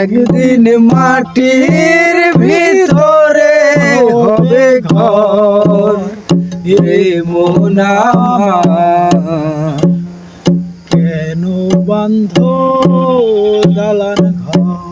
একদিন মাটির ভিতরে হবে ঘর রে মোনা। কেন বান্ধ দালান ঘর?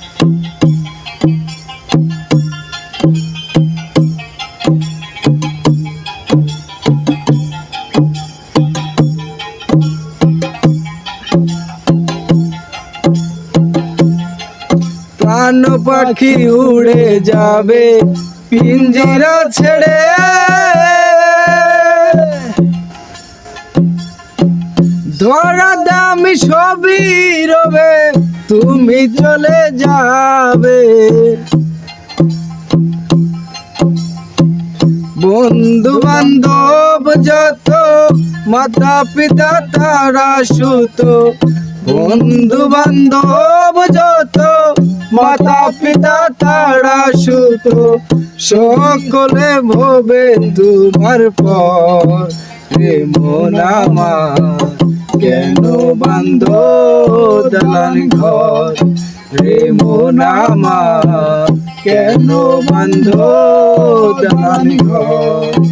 প্রাণ পাখি উড়ে যাবে, পিঞ্জিরা ছেড়ে। ধরা দামি সবই রবে, তুমি চলে যাবে। বন্ধু বান্ধব যত মাতা পিতা তারা সুত বন্ধু বান্ধব যত মাতা পিতা তারা সুত, সকলে ভবে তোমার পর। রে মোনামা কেন বান্ধ দালান ঘর? রে মোনামা কেন বান্ধ দালান ঘর?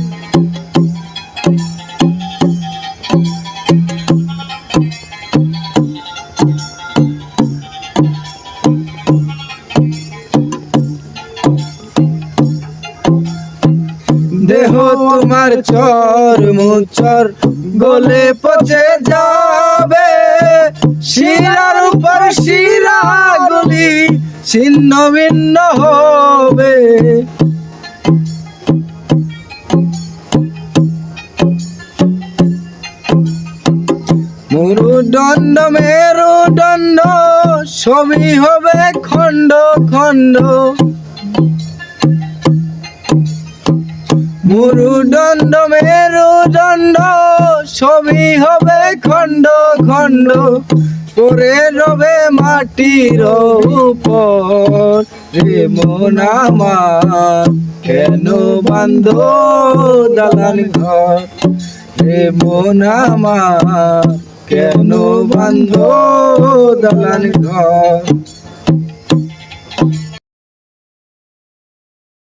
দেহ তোমার চর মুচর, গলে পচে যাবে। শিরার উপর শিরা গুলি ছিন্ন ভিন্ন হবে। মুরুদণ্ড, মেরুদণ্ড, সবই হবে খণ্ড খণ্ড। মুরুদণ্ড, মেরুদণ্ড, সবই হবে খণ্ড খণ্ড। পরে রবে মাটির উপর। রে মোনামা কেন বান্ধ দালান ঘর? রে মোনামা কেন বান্ধ দালান ঘর?